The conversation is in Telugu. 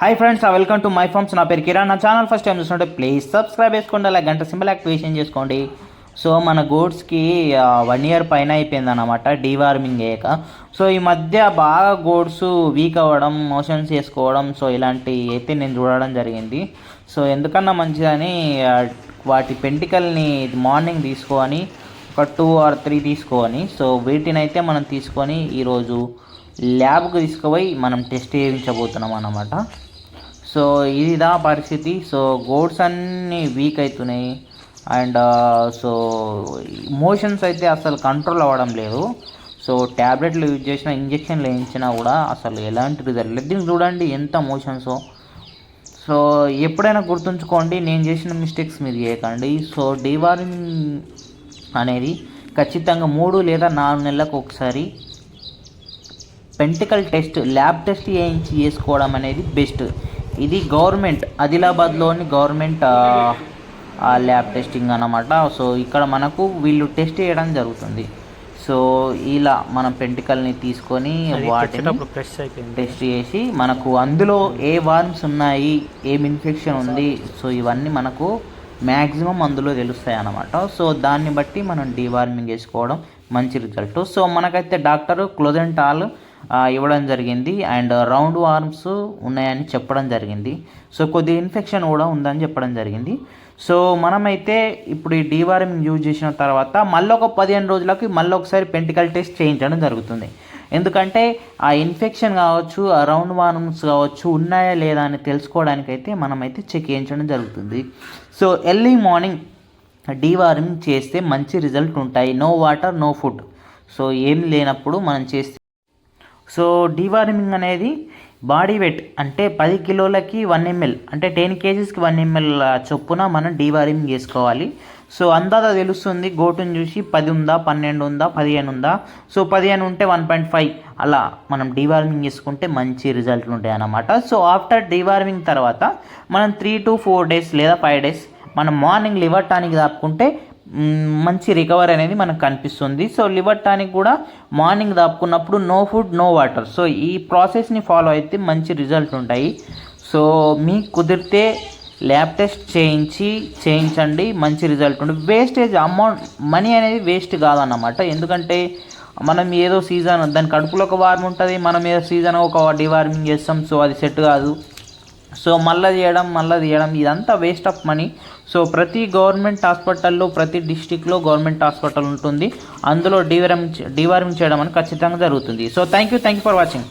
Hi friends welcome to my farms నా పేరు కిరణ్. నా ఛానల్ ఫస్ట్ టైం చూస్తుంటే ప్లీజ్ సబ్స్క్రైబ్ చేసుకోండి అలా గంట సింబల్ యాక్టివేషన్ చేసుకోండి. సో మన గోడ్స్కి వన్ ఇయర్ పైన అయిపోయింది అనమాట డీవార్మింగ్ అయ్యాక సో ఈ మధ్య బాగా గోడ్స్ వీక్ అవ్వడం మోషన్స్ చేసుకోవడం సో ఇలాంటి అయితే నేను చూడడం జరిగింది. సో ఎందుకన్నా మంచిదని వాటి పెంటికల్ని మార్నింగ్ తీసుకొని ఒక టూ ఆర్ త్రీ తీసుకొని సో వీటిని అయితే మనం తీసుకొని ఈరోజు ల్యాబ్కి తీసుకుపోయి మనం టెస్ట్ చేయించబోతున్నాం అన్నమాట. సో ఇదిదా పరిస్థితి. సో గోడ్స్ అన్నీ వీక్ అవుతున్నాయి అండ్ సో మోషన్స్ అయితే అసలు కంట్రోల్ అవ్వడం లేదు. సో ట్యాబ్లెట్లు యూజ్ చేసిన ఇంజక్షన్లు వేయించినా కూడా అసలు ఎలాంటి రిజల్ట్ లేదు. చూడండి ఎంత మోషన్స్. సో ఎప్పుడైనా గుర్తుంచుకోండి నేను చేసిన మిస్టేక్స్ మీరు చేయకండి. సో డీవార్మింగ్ అనేది ఖచ్చితంగా మూడు లేదా నాలుగు నెలలకు ఒకసారి పెంటికల్ టెస్ట్ ల్యాబ్ టెస్ట్ చేయించి చేసుకోవడం అనేది బెస్ట్ ఇది గవర్నమెంట్ ఆదిలాబాద్లోని గవర్నమెంట్ ల్యాబ్ టెస్టింగ్ అన్నమాట. సో ఇక్కడ మనకు వీళ్ళు టెస్ట్ చేయడం జరుగుతుంది. సో ఇలా మనం పెంటికల్ని తీసుకొని వాటిని టెస్ట్ చేసి మనకు అందులో ఏ వార్మ్స్ ఉన్నాయి ఏం ఇన్ఫెక్షన్ ఉంది సో ఇవన్నీ మనకు మ్యాక్సిమం అందులో తెలుస్తాయి అన్నమాట సో దాన్ని బట్టి మనం డీవార్మింగ్ చేసుకోవడం మంచి రిజల్ట్. సో మనకైతే డాక్టర్ క్లోజెంటాల్ ఇవ్వడం జరిగింది. అండ్ రౌండ్ వార్మ్స్ ఉన్నాయని చెప్పడం జరిగింది. సో కొద్ది ఇన్ఫెక్షన్ కూడా ఉందని చెప్పడం జరిగింది. సో మనమైతే ఇప్పుడు ఈ డీవార్మింగ్ యూజ్ చేసిన తర్వాత మళ్ళీ ఒక పదిహేను రోజులకి మళ్ళీ ఒకసారి పెంటికల్ టెస్ట్ చేయించడం జరుగుతుంది. ఎందుకంటే ఆ ఇన్ఫెక్షన్ కావచ్చు ఆ రౌండ్ వార్మ్స్ కావచ్చు ఉన్నాయా లేదా అని తెలుసుకోవడానికైతే మనమైతే చెక్ చేయించడం జరుగుతుంది. సో ఎర్లీ మార్నింగ్ డీవార్మింగ్ చేస్తే మంచి రిజల్ట్ ఉంటాయి. No water no food. So ఏం లేనప్పుడు మనం చేస్తే సో డీవార్మింగ్ అనేది బాడీ వెయిట్ అంటే పది కిలోలకి వన్ ఎంఎల్ అంటే టెన్ కేజీస్కి వన్ ఎంఎల్ చొప్పున మనం డీవార్మింగ్ చేసుకోవాలి. సో అందాదా తెలుస్తుంది గోటుని చూసి పది ఉందా పన్నెండు ఉందా పదిహేను ఉందా? సో పదిహేను ఉంటే వన్ పాయింట్ ఫైవ్. అలా మనం డీవార్మింగ్ చేసుకుంటే మంచి రిజల్ట్లు ఉంటాయి అన్నమాట. సో ఆఫ్టర్ డీవార్మింగ్ తర్వాత మనం త్రీ టు ఫోర్ డేస్ లేదా ఫైవ్ డేస్ మనం మార్నింగ్ లివర్ టానిక్ దాపుకుంటే మంచి రికవర్ అనేది మనకు కనిపిస్తుంది. సో లివర్ టానిక్ కూడా morning దాపుకున్నప్పుడు no food no water. So ఈ ప్రాసెస్ని ఫాలో అయితే మంచి రిజల్ట్ ఉంటాయి. సో మీకు కుదిరితే ల్యాబ్ టెస్ట్ చేయించి చేయించండి మంచి రిజల్ట్ ఉంటుంది. వేస్టేజ్ అమౌంట్ మనీ అనేది వేస్ట్ కాదన్నమాట. ఎందుకంటే మనం ఏదో సీజన్ దాని కడుపులో ఒక వార్మ్ ఉంటుంది మనం ఏదో సీజన్ ఒక డివార్మింగ్ చేస్తాం సో అది సెట్ కాదు. సో మళ్ళీ చేయడం మళ్ళీ తీయడం ఇదంతా వేస్ట్ ఆఫ్ మనీ సో ప్రతి గవర్నమెంట్ హాస్పిటల్లో ప్రతి డిస్టిక్లో గవర్నమెంట్ హాస్పిటల్ ఉంటుంది. అందులో డివార్మింగ్ డివర్మింగ్ చేయడం అని ఖచ్చితంగా జరుగుతుంది. So thank you thank you for watching